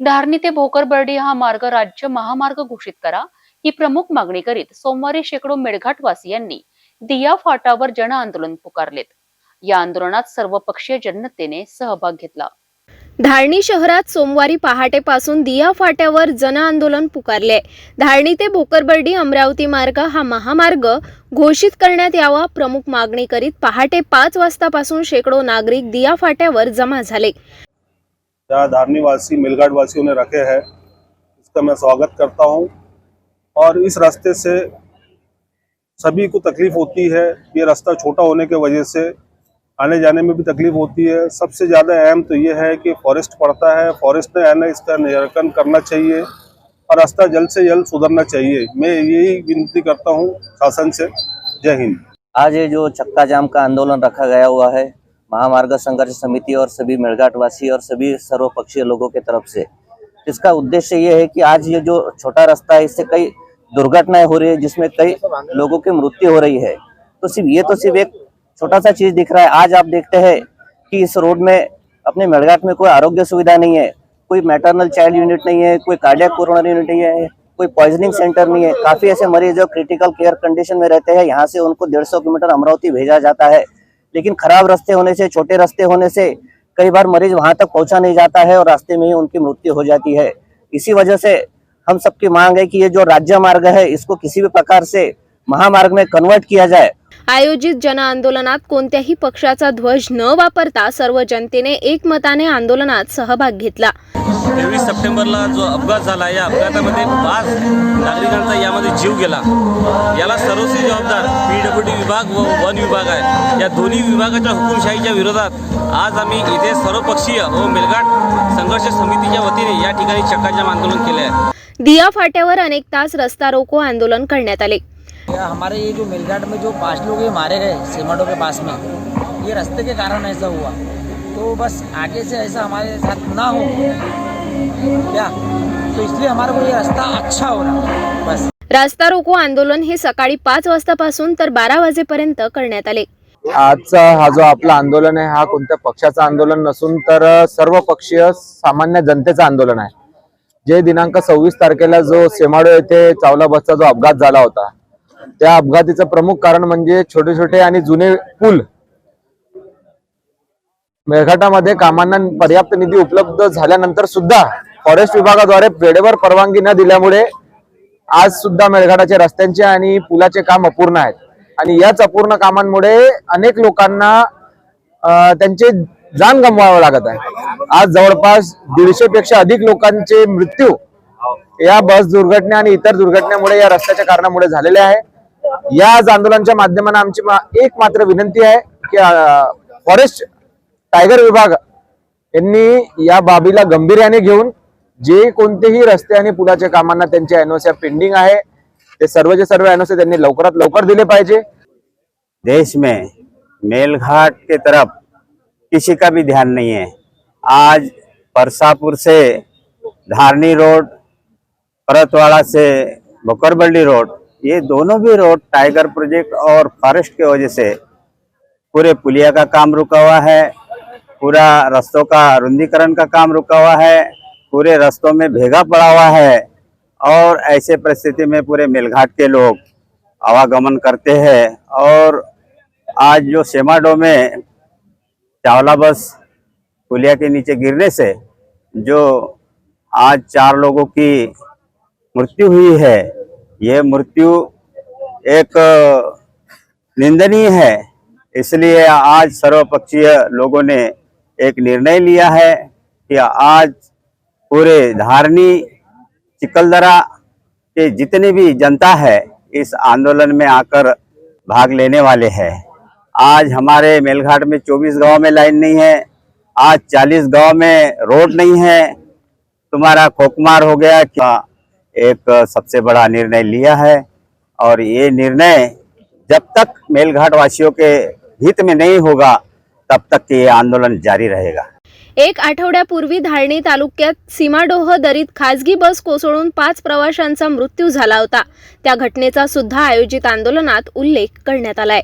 धारणी ते भोकरबर्डी हा मार्ग राज्य महामार्ग घोषित करा ही प्रमुख मागणी करीत सोमवारी शेकडो मेळघाटवासियांनी दिया फाटावर जन आंदोलन पुकारलेत. या आंदोलनात सर्वपक्षीय जनतेने सहभाग घेतला. धारणी शहरात सोमवारी पहाटेपासून दिया फाट्यावर जन आंदोलन पुकारले. धारणी ते भोकरबर्डी अमरावती मार्ग हा महामार्ग घोषित करण्यात यावा प्रमुख मागणी करीत पहाटे पाच वाजतापासून शेकडो नागरिक दिया फाट्यावर जमा झाले. जहाँ धारनीवासी मिलघाट वासियों ने रखे हैं। इसका मैं स्वागत करता हूँ। और इस रास्ते से सभी को तकलीफ़ होती है। ये रास्ता छोटा होने के वजह से आने जाने में भी तकलीफ़ होती है। सबसे ज़्यादा अहम तो ये है कि फॉरेस्ट पड़ता है। फॉरेस्ट ने आना, इसका निराकरण करना चाहिए और रास्ता जल्द से जल्द सुधरना चाहिए। मैं यही विनती करता हूँ शासन से। जय हिंद। आज ये जो चक्का जाम का आंदोलन रखा गया हुआ है महामार्ग संघर्ष समिति और सभी मेळघाटवासी और सभी सर्वपक्षीय लोगों के तरफ़ से। इसका उद्देश्य ये है कि आज ये जो छोटा रास्ता है, इससे कई दुर्घटनाएँ हो रही है, जिसमें कई लोगों की मृत्यु हो रही है। तो सिर्फ़ ये तो सिर्फ़ एक छोटा सा चीज़ दिख रहा है। आज आप देखते हैं कि इस रोड में अपने मेळघाट में कोई आरोग्य सुविधा नहीं है, कोई मैटरनल चाइल्ड यूनिट नहीं है, कोई कार्डियक कोरोनरी यूनिट नहीं है, कोई पॉइजनिंग सेंटर नहीं है। काफ़ी ऐसे मरीज़ जो क्रिटिकल केयर कंडीशन में रहते हैं, यहाँ से उनको डेढ़ किलोमीटर अमरावती भेजा जाता है। लेकिन खराब रास्ते होने से, छोटे रास्ते होने से कई बार मरीज़ वहाँ तक पहुँचा नहीं जाता है और रास्ते में ही उनकी मृत्यु हो जाती है। इसी वजह से हम सबकी मांग है कि ये जो राज्य मार्ग है, इसको किसी भी प्रकार से महामार्ग में कन्वर्ट किया जाए। आयोजित जन आंदोलनात कोणत्याही पक्षाचा ध्वज न वापरता सर्व जनतेने एकमताने आंदोलनात सहभाग घेतला. तेवीस सप्टेंबरला जो अपघात झाला या अपघातामध्ये पाच नागरिकांचा यामध्ये जीव गेला. याला सर्वस्वी जबाबदार पी डब्ल्यू डी विभाग व वन विभाग आहे. या दोन्ही विभागाच्या हुकुमशाहीच्या विरोधात आज आम्ही इथे सर्वपक्षीय व मेलघाट संघर्ष समितीच्या वतीने या ठिकाणी चक्काजाम आंदोलन केले आहे. दिया फाट्यावर अनेक तास रस्ता रोको आंदोलन करण्यात आले. या हमारे ये जो मिलघाट में जो पांच लोग ये मारे गए सीमाडो के पास में ये रास्ते के कारण ऐसा हुआ। तो बस आगे से ऐसा हमारे साथ ना हो क्या? तो इसलिए हमारे को ये रास्ता अच्छा हो रहा बस। रास्ता रोको आंदोलन हे सकाळी पाच वाजतापासून तर बारा वाजेपर्यंत करण्यात आले. आजचा हा जो आपला आंदोलन आहे हा कोणत्या पक्षाचं आंदोलन नसून तर सर्व पक्षीय सामान्य जनतेचं आंदोलन आहे. जे दिनांक सव्वीस तारखेला जो सेमाडो येथे चावला बसचा जो अपघात झाला होता त्या अपघाताचं प्रमुख कारण म्हणजे छोटे छोटे आणि जुने पूल. मेळघाटामध्ये कामांना पर्याप्त निधी उपलब्ध झाल्यानंतर सुद्धा फॉरेस्ट विभागाद्वारे वेळेवर परवानगी न दिल्यामुळे आज सुद्धा मेळघाटाच्या रस्त्यांचे आणि पुलाचे काम अपूर्ण आहेत. आणि याच अपूर्ण कामांमुळे अनेक लोकांना त्यांचे जाण गमवावं लागत आहे. आज जवळपास दीडशे पेक्षा अधिक लोकांचे मृत्यू या बस दुर्घटना आणि इतर दुर्घटनेमुळे या रस्त्याच्या कारणामुळे झालेले आहे. या आज आंदोलनाच्या माध्यमाने आमची मा- एक मात्र विनंती आहे की फॉरेस्ट टायगर विभाग या बाबीला गांभीर्याने घेऊन जे कोणतेही रस्ते आणि पुलाच्या एनओसी पेंडिंग आहे, ते सर्वचे सर्व एनओसी त्यांनी लवकर दिले पाहिजे. देश में मेलघाट के तरफ़ किसी का भी ध्यान नहीं है। आज परसापुर से धारनी रोड, परतवाड़ा से भोकरबल्ली रोड, ये दोनों भी रोड टाइगर प्रोजेक्ट और फॉरेस्ट की वजह से पूरे पुलिया का काम रुका हुआ है। पूरा रास्तों का रुंदीकरण का काम रुका हुआ है, पूरे रास्तों में भेगा पड़ा हुआ है और ऐसे परिस्थिति में पूरे मेलघाट के लोग आवागमन करते हैं और आज जो सेमाडो में चावला बस पुलिया के नीचे गिरने से जो आज चार लोगों की मृत्यु हुई है, ये मृत्यु एक निंदनीय है। इसलिए आज सर्वपक्षीय लोगों ने एक निर्णय लिया है कि आज पूरे धारनी चिकलदरा के जितनी भी जनता है, इस आंदोलन में आकर भाग लेने वाले हैं। आज हमारे मेलघाट में 24 गाँव में लाइन नहीं है, आज 40 गाँव में रोड नहीं है। तुम्हारा खोकमार हो गया क्या एक सबसे बड़ा निर्णय लिया है और ये निर्णय जब तक मेलघाट वासियों के हित में नहीं होगा तब तक ये आंदोलन जारी रहेगा। एक आठवड्यापूर्वी धारणी तालुक्यात सीमाडोह दरीत खासगी बस कोसळून पाच प्रवाशांचा मृत्यू झाला होता. त्या घटनेचा सुद्धा आयोजित आंदोलनात उल्लेख करण्यात आलाय.